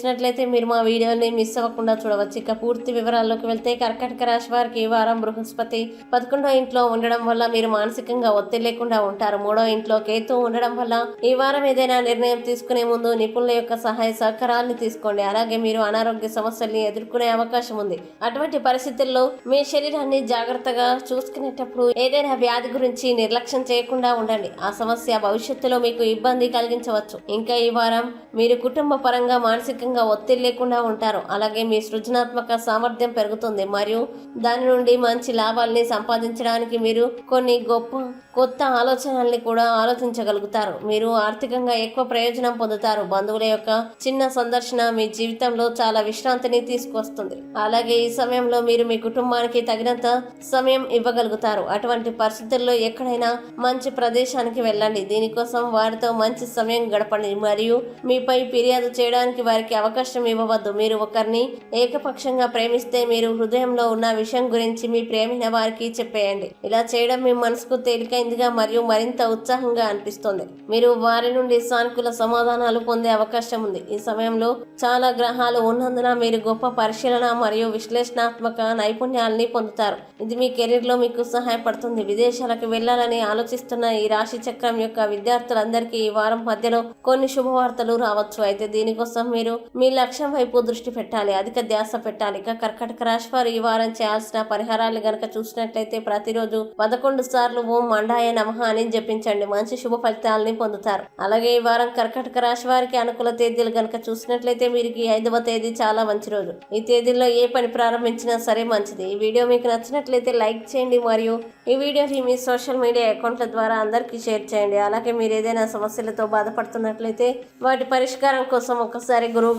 చేసినట్లయితే మీరు మా వీడియోని మిస్ అవ్వకుండా చూడవచ్చు. ఇక పూర్తి వివరాల్లోకి వెళ్తే కర్కాటక రాశి వారికి ఈ వారం బృహస్పతి పదకొండో ఇంట్లో ఉండడం వల్ల మీరు మానసికంగా ఒత్తిడి లేకుండా ఉంటారు. మూడో ఇంట్లో కేతు ఉండడం వల్ల ఈ వారం ఏదైనా నిర్ణయం తీసుకునే ముందు నిపుణుల యొక్క సహాయ సహకారాన్ని తీసుకోండి. అలాగే మీరు అనారోగ్య సమస్యల్ని ఎదుర్కొనే అవకాశం ఉంది. అటువంటి పరిస్థితుల్లో మీ శరీరాన్ని జాగ్రత్తగా చూసుకునేటప్పుడు ఏదైనా వ్యాధి గురించి నిర్లక్ష్యం చేయకుండా ఉండండి. ఆ సమస్య భవిష్యత్తులో మీకు ఇబ్బంది కలిగించవచ్చు. ఇంకా ఈ వారం మీరు కుటుంబ పరంగా మానసికంగా ఒత్తిడి లేకుండా ఉంటారు. అలాగే మీ సృజనాత్మక సామర్థ్యం పెరుగుతుంది. మరియు దాని నుండి మంచి లాభాల్ని సంపాదించడానికి మీరు కొన్ని గొప్ప కొత్త ఆలోచనల్ని కూడా ఆలోచించగలుగుతారు. మీరు ఆర్థికంగా ఎక్కువ ప్రయోజనం పొందుతారు. బంధువుల యొక్క చిన్న సందర్శన మీ జీవితంలో చాలా విశ్రాంతిని తీసుకొస్తుంది. అలాగే ఈ సమయంలో మీరు మీ కుటుంబానికి తగినంత సమయం ఇవ్వగలుగుతారు. అటువంటి పరిస్థితుల్లో ఎక్కడైనా మంచి ప్రదేశానికి వెళ్ళండి. దీనికోసం వారితో మంచి సమయం గడపండి. మరియు మీపై ఫిర్యాదు చేయడానికి వారికి అవకాశం ఇవ్వవద్దు. మీరు ఒకరిని ఏకపక్షంగా ప్రేమిస్తే మీరు హృదయంలో ఉన్న విషయం గురించి మీ ప్రేమిన వారికి చెప్పేయండి. ఇలా చేయడం మీ మనసుకు తేలికైందిగా మరియు మరింత ఉత్సాహంగా అనిపిస్తుంది. మీరు వారి నుండి సానుకూల సమాధానాలు పొందే అవకాశం ఉంది. ఈ సమయంలో చాలా గ్రహాలు ఉన్నందున మీరు గొప్ప పరిశీలన మరియు విశ్లేషణాత్మక నైపుణ్యాలని పొందుతారు. ఇది మీ కెరీర్లో మీకు సహాయపడుతుంది. విదేశాలకు వెళ్ళాలని ఆలోచిస్తున్న ఈ రాశి చక్రం యొక్క విద్యార్థులందరికీ ఈ వారం మధ్యలో కొన్ని శుభవార్తలు రావచ్చు. అయితే దీనికోసం మీరు మీ లక్ష్యం వైపు దృష్టి పెట్టాలి అధిక ధ్యాస పెట్టాలి. ఇక కర్కటక రాశి వారు ఈ వారం చేయాల్సిన పరిహారాలు గనక చూసినట్లయితే ప్రతిరోజు పదకొండు సార్లు ఓం మండాయ నమః అని జపించండి. మంచి శుభ ఫలితాలని పొందుతారు. అలాగే ఈ వారం కర్కటక రాశి వారికి అనుకూల తేదీలు గనక చూసినట్లయితే మీరు ఈ ఐదవ తేదీ చాలా మంచి రోజు. ఈ తేదీల్లో ఏ పని ప్రారంభించినా సరే మంచిది. ఈ వీడియో మీకు నచ్చినట్లయితే లైక్ చేయండి మరియు ఈ వీడియోని మీ సోషల్ మీడియా అకౌంట్ల ద్వారా అందరికీ షేర్ చేయండి. అలాగే మీరు ఏదైనా సమస్యలతో బాధపడుతున్నట్లయితే వాటి పరిష్కారం కోసం ఒకసారి గురువు